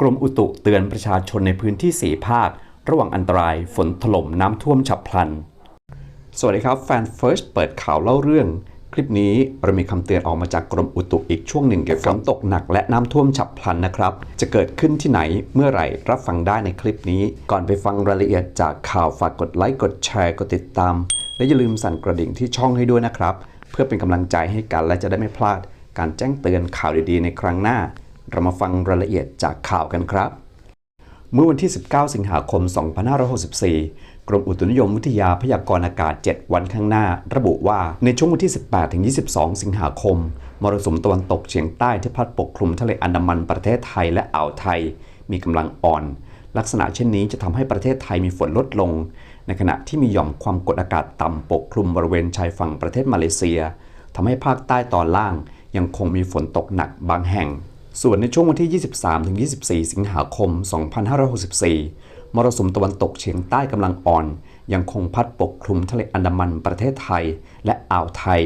กรมอุตุเตือนประชาชนในพื้นที่สีภาค ระว่างอันตรายฝนถล่มน้ำท่วมฉับพลัน สวัสดีครับ แฟน First เปิดข่าวเล่าเรื่อง คลิปนี้เรามีคำเตือนออกมาจากกรมอุตุอีกช่วงหนึ่งเกี่ยวกับฝนตกหนักและน้ำท่วมฉับพลันนะครับ จะเกิดขึ้นที่ไหนเมื่อไหร่รับฟังได้ในคลิปนี้ ก่อนไปฟังรายละเอียดจากข่าวฝากกดไลค์กดแชร์กดติดตาม และอย่าลืมสั่นกระดิ่งที่ช่องให้ด้วยนะครับ เพื่อเป็นกำลังใจให้กันและจะได้ไม่พลาด การแจ้งเตือนข่าวดีๆ ในครั้งหน้า เรามาฟังรายละเอียดจากข่าวกันครับ เมื่อวันที่ 19 สิงหาคม 2564 กรมอุตุนิยมวิทยาพยากรณ์อากาศ 7 วันข้างหน้า ระบุว่าในช่วงวันที่ 18ถึง22 สิงหาคม มรสุมตะวันตกเฉียงใต้ที่พัดปกคลุมทะเลอันดามันประเทศไทยและอ่าวไทย มีกำลังอ่อน ลักษณะเช่นนี้จะทำให้ประเทศไทยมีฝนลดลง ในขณะที่มีหย่อมความกดอากาศต่ำปกคลุมบริเวณชายฝั่งประเทศมาเลเซียทำให้ภาคใต้ตอนล่างยังคงมีฝนตกหนักบางแห่ง ส่วนในช่วงวันที่ 23-24 สิงหาคม 2564 มรสุมตะวันตกเฉียงใต้กำลังอ่อน ยังคงพัดปกคลุมทะเลอันดามันประเทศไทย และอ่าวไทย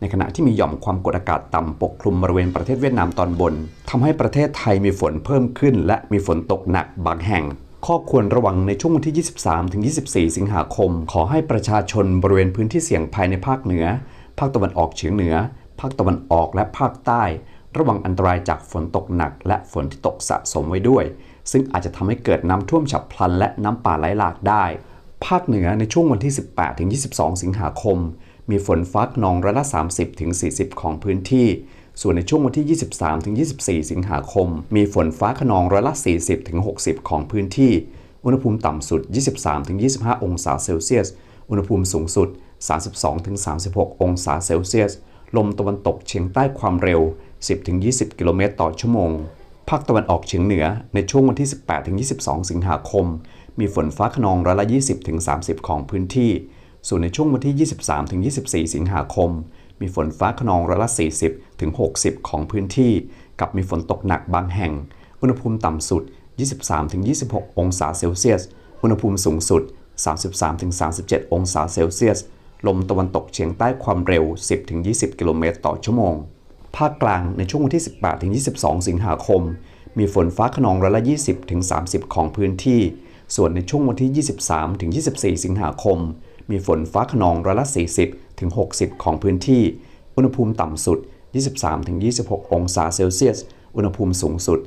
ในขณะที่มีหย่อมความกดอากาศต่ำปกคลุมบริเวณประเทศเวียดนามตอนบนทำให้ประเทศไทยมีฝนเพิ่มขึ้น และมีฝนตกหนักบางแห่งข้อควรระวังในช่วงวันที่ 23-24 สิงหาคม ขอให้ประชาชนบริเวณพื้นที่เสี่ยงภัยในภาคเหนือ ภาคตะวันออกเฉียงเหนือ ภาคตะวันออกและภาคใต้ ระวังอันตรายจากฝนตกหนัก และฝนที่ตกสะสมไว้ด้วย ซึ่งอาจจะทำให้เกิดน้ำท่วมฉับพลัน และน้ำป่าไหลหลากได้ ภาคเหนือในช่วงวันที่ 18 ถึง 22 สิงหาคม มีฝนฟ้าขนองร้อยละ 30 ถึง 40 ของพื้นที่ ส่วนในช่วงวันที่ 23 ถึง 24 สิงหาคม มีฝนฟ้าขนองร้อยละ 40 ถึง 60 ของพื้นที่ อุณหภูมิต่ำสุด 23 ถึง 25 องศาเซลเซียส อุณหภูมิสูงสุด 32 ถึง 36 องศาเซลเซียส ลมตะวันตกเฉียงใต้ความเร็ว 10-20 กิโลเมตรต่อชั่วโมง ภาคตะวันออกเฉียงเหนือในช่วงวันที่ 18-22 สิงหาคม มีฝนฟ้าขนองร้อยละ 20-30 ของพื้นที่ ส่วนในช่วงวันที่ 23-24 สิงหาคม มีฝนฟ้าขนองร้อยละ 40-60 ของพื้นที่ กับมีฝนตกหนักบางแห่ง อุณหภูมิต่ำสุด 23-26 องศาเซลเซียส อุณหภูมิสูงสุด 33-37 องศาเซลเซียส ลมตะวันตกเฉียงใต้ความเร็ว 10-20 กิโลเมตรต่อชั่วโมง ภาคกลางในช่วงวันที่ 18-22 สิงหาคม มีฝนฟ้าขนองร้อยละ 20-30 ของพื้นที่ ส่วนในช่วงวันที่ 23-24 สิงหาคม มีฝนฟ้าขนองร้อยละ 40-60 ของพื้นที่ อุณหภูมิต่ำสุด 23-26 องศาเซลเซียส อุณหภูมิสูงสุด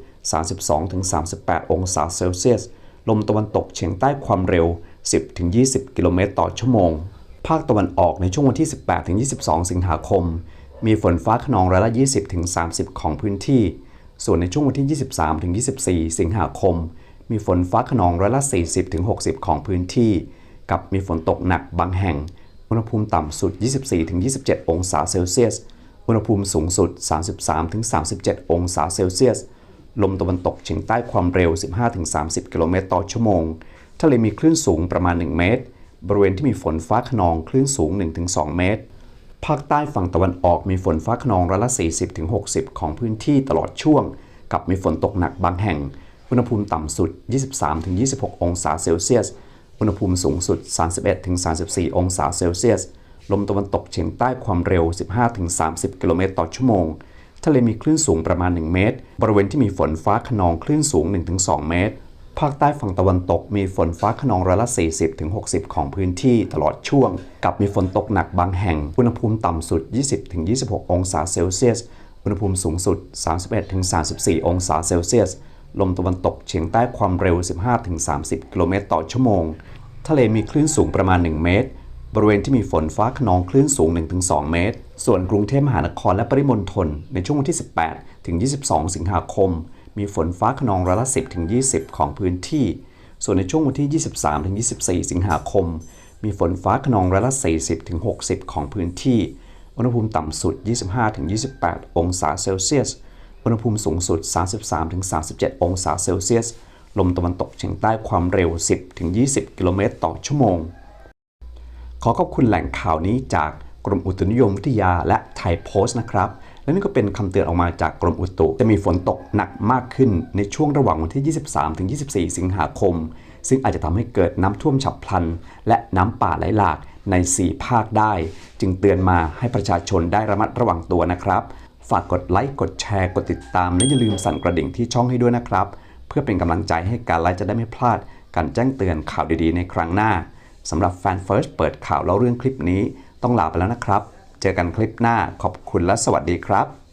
32-38 องศาเซลเซียส ลมตะวันตกเฉียงใต้ความเร็ว 10-20 กิโลเมตรต่อชั่วโมง ภาคตะวันออกในช่วงวันที่ 18-22 สิงหาคม มีฝนฟ้าขนองร้อยละ 20-30ของพื้นที่ ส่วนในช่วงวันที่ 23-24สิงหาคม มีฝนฟ้าขนองร้อยละ 40-60ของพื้นที่ กับมีฝนตกหนักบางแห่ง อุณหภูมิต่ำสุด 24-27องศาเซลเซียส อุณหภูมิสูงสุด 33-37องศาเซลเซียส ลมตะวันตกเฉียงใต้ความเร็ว 15-30กิโลเมตรต่อชั่วโมง ทะเลมีคลื่นสูงประมาณ 1 เมตร บริเวณที่มีฝนฟ้าขนองคลื่นสูง 1-2 เมตร ภาคใต้ฝั่งตะวันออกมีฝนฟ้าขนองร้อยละ 40-60 ของพื้นที่ตลอดช่วง กับมีฝนตกหนักบางแห่ง อุณหภูมิต่ำสุด 23-26 องศาเซลเซียส อุณหภูมิสูงสุด 31-34 องศาเซลเซียส ลมตะวันตกเฉียงใต้ความเร็ว 15-30 กิโลเมตรต่อชั่วโมง ทะเลมีคลื่นสูงประมาณ 1 เมตร บริเวณที่มีฝนฟ้าขนองคลื่นสูง 1-2 เมตร ภาคใต้ฝั่งตะวันตกมีฝนฟ้าขนองร้อยละ 40-60 ของพื้นที่ตลอดช่วง กับมีฝนตกหนักบางแห่ง อุณหภูมิต่ำสุด 20-26 องศาเซลเซียส อุณหภูมิสูงสุด 31-34 องศาเซลเซียส ลมตะวันตกเฉียงใต้ความเร็ว 15-30 กิโลเมตรต่อชั่วโมง ทะเลมีคลื่นสูงประมาณ 1 เมตร บริเวณที่มีฝนฟ้าขนองคลื่นสูง 1-2 เมตร ส่วนกรุงเทพมหานครและปริมณฑลในช่วงวันที่ 18-22 สิงหาคม มีฝนฟ้าขนองร้อยละ 10 ถึง 20 ของพื้นที่ ส่วนในช่วงวันที่ 23 ถึง 24 สิงหาคม มีฝนฟ้าขนองร้อยละ 40 ถึง 60 ของพื้นที่ อุณหภูมิต่ำสุด 25 ถึง 28 องศาเซลเซียส อุณหภูมิสูงสุด 33 ถึง 37 องศาเซลเซียส ลมตะวันตกเฉียงใต้ความเร็ว 10 ถึง 20 กิโลเมตรต่อชั่วโมง ขอขอบคุณแหล่งข่าวนี้จากกรมอุตุนิยมวิทยาและไทยโพสต์นะครับ และนี่ก็เป็นคำเตือนออกมาจากกรมอุตุ จะมีฝนตกหนักมากขึ้นในช่วงระหว่างวันที่ 23ถึง24 สิงหาคม ซึ่งอาจจะทำให้เกิดน้ำท่วมฉับพลัน และน้ำป่าไหลหลากใน 4 ภาคได้ จึงเตือนมาให้ประชาชนได้ระมัดระวังตัวนะครับ ฝากกดไลค์กดแชร์ กดติดตาม และอย่าลืมสั่นกระดิ่งที่ช่องให้ด้วยนะครับ เพื่อเป็นกำลังใจให้การไลฟ์จะได้ไม่พลาด การแจ้งเตือนข่าวดีๆ ในครั้งหน้าสำหรับแฟนเฟิร์สเปิดข่าวเล่าเรื่องคลิปนี้ ต้องลาไปแล้วนะครับ เจอกันคลิปหน้าขอบคุณและสวัสดีครับ